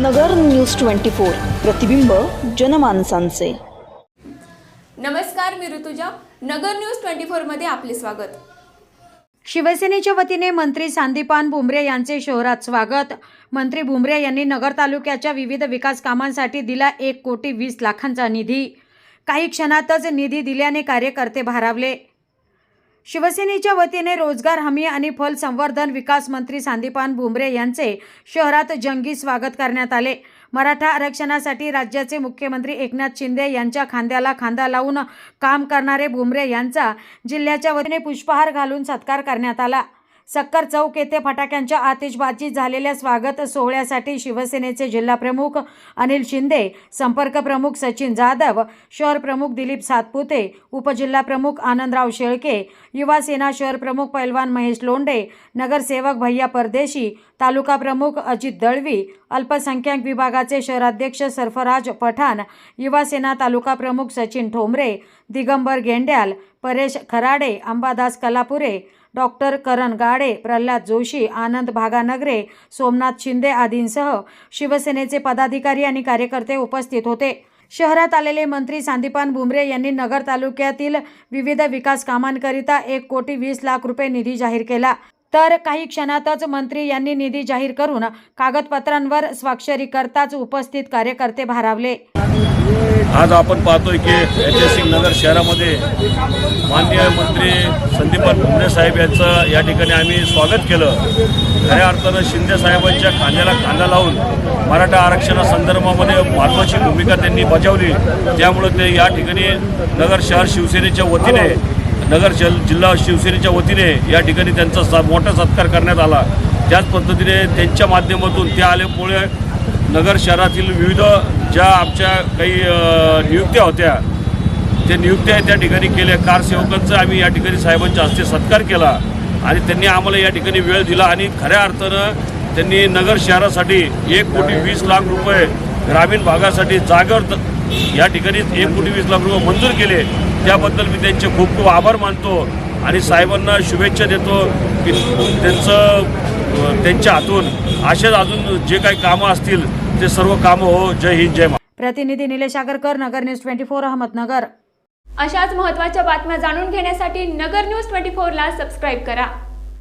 नगर news twenty four. प्रतिबिंब जनमानसांचे. नमस्कार मी ऋतुजा. नगर न्यूज ट्वेंटी फोरमध्ये आपले स्वागत. शिवसेनेच्या वतीने मंत्री संदीपान भुमरे यांचे शहरात स्वागत. मंत्री भुमरे यांनी नगर तालुक्याच्या विविध विकास कामांसाठी दिला एक कोटी वीस लाखांचा निधी. काही क्षणातच निधी दिल्याने कार्यकर्ते भारावले. शिवसेनेच्या वतीने रोजगार हमी आणि फल संवर्धन विकास मंत्री सांदीपान भुमरे यांचे शहरात जंगी स्वागत करण्यात आले. मराठा आरक्षणासाठी राज्याचे मुख्यमंत्री एकनाथ शिंदे यांच्या खांद्याला खांदा लावून काम करणारे भुमरे यांचा जिल्ह्याच्या वतीने पुष्पहार घालून सत्कार करण्यात आला. सक्कर चौक येथे फटाक्यांच्या आतिषबाजीत झालेल्या स्वागत सोहळ्यासाठी शिवसेनेचे जिल्हाप्रमुख अनिल शिंदे संपर्क प्रमुख सचिन जाधव शहर प्रमुख दिलीप सातपुते उपजिल्हाप्रमुख आनंदराव शेळके युवा सेना शहर प्रमुख पैलवान महेश लोंढे नगरसेवक भैया परदेशी तालुका प्रमुख अजित दळवी अल्पसंख्याक विभागाचे शहराध्यक्ष सरफराज पठाण युवा सेना तालुका प्रमुख सचिन ठोंबरे दिगंबर गेंड्याल परेश खराडे अंबादास कलापुरे डॉक्टर करण गाडे प्रल्हाद जोशी आनंद भागानगरे सोमनाथ शिंदे आदींसह शिवसेनेचे पदाधिकारी आणि कार्यकर्ते उपस्थित होते. शहरात आलेले मंत्री सांदीपान भुमरे यांनी नगर तालुक्यातील विविध विकास कामांकरिता एक कोटी वीस लाख रुपये निधी जाहीर केला. तर काही क्षणातच मंत्री यांनी निधी जाहीर करून कागदपत्रांवर स्वाक्षरी करताच उपस्थित कार्यकर्ते भारावले. आज आपण पाहतोय की ऐतिहासिक नगर शहरामध्ये माननीय मंत्री संदीपान भुमरे साहेब यांचं या ठिकाणी आम्ही स्वागत केलं. खऱ्या अर्थानं शिंदे साहेबांच्या खांद्याला खांदा लावून मराठा आरक्षणासंदर्भामध्ये महत्त्वाची भूमिका त्यांनी बजावली. त्यामुळे ते या ठिकाणी नगर शहर शिवसेनेच्या वतीने नगर जल जिल्हा शिवसेनेच्या वतीने या ठिकाणी त्यांचा सा मोठा सत्कार करण्यात आला. त्याच पद्धतीने त्यांच्या माध्यमातून ते आल्यामुळे नगर शहरातील विविध ज्या आमच्या काही नियुक्त्या होत्या त्या नियुक्त्या त्या ठिकाणी केल्या. कारसेवकांचा आम्ही या ठिकाणी साहेबांच्या हस्ते सत्कार केला आणि त्यांनी आम्हाला या ठिकाणी वेळ दिला आणि खऱ्या अर्थानं त्यांनी नगर शहरासाठी एक कोटी वीस लाख रुपये ग्रामीण भागासाठी जागर या ठिकाणी एक कोटी वीस लाख रुपये मंजूर केले. त्याबद्दल मी त्यांचे खूप खूप आभार मानतो आणि साहेबांना शुभेच्छा देतो की त्यांचं त्यांच्या हातून असेच अजून जे काही कामं असतील ते सर्व कामं हो जय हिंद जय महाराष्ट्र. प्रतिनिधी Nilesh Agarkar Nagar news twenty four Ahmednagar. अशाच महत्त्वाच्या बातम्या जाणून घेण्यासाठी नगर न्यूज ट्वेंटी फोरला सबस्क्राईब करा.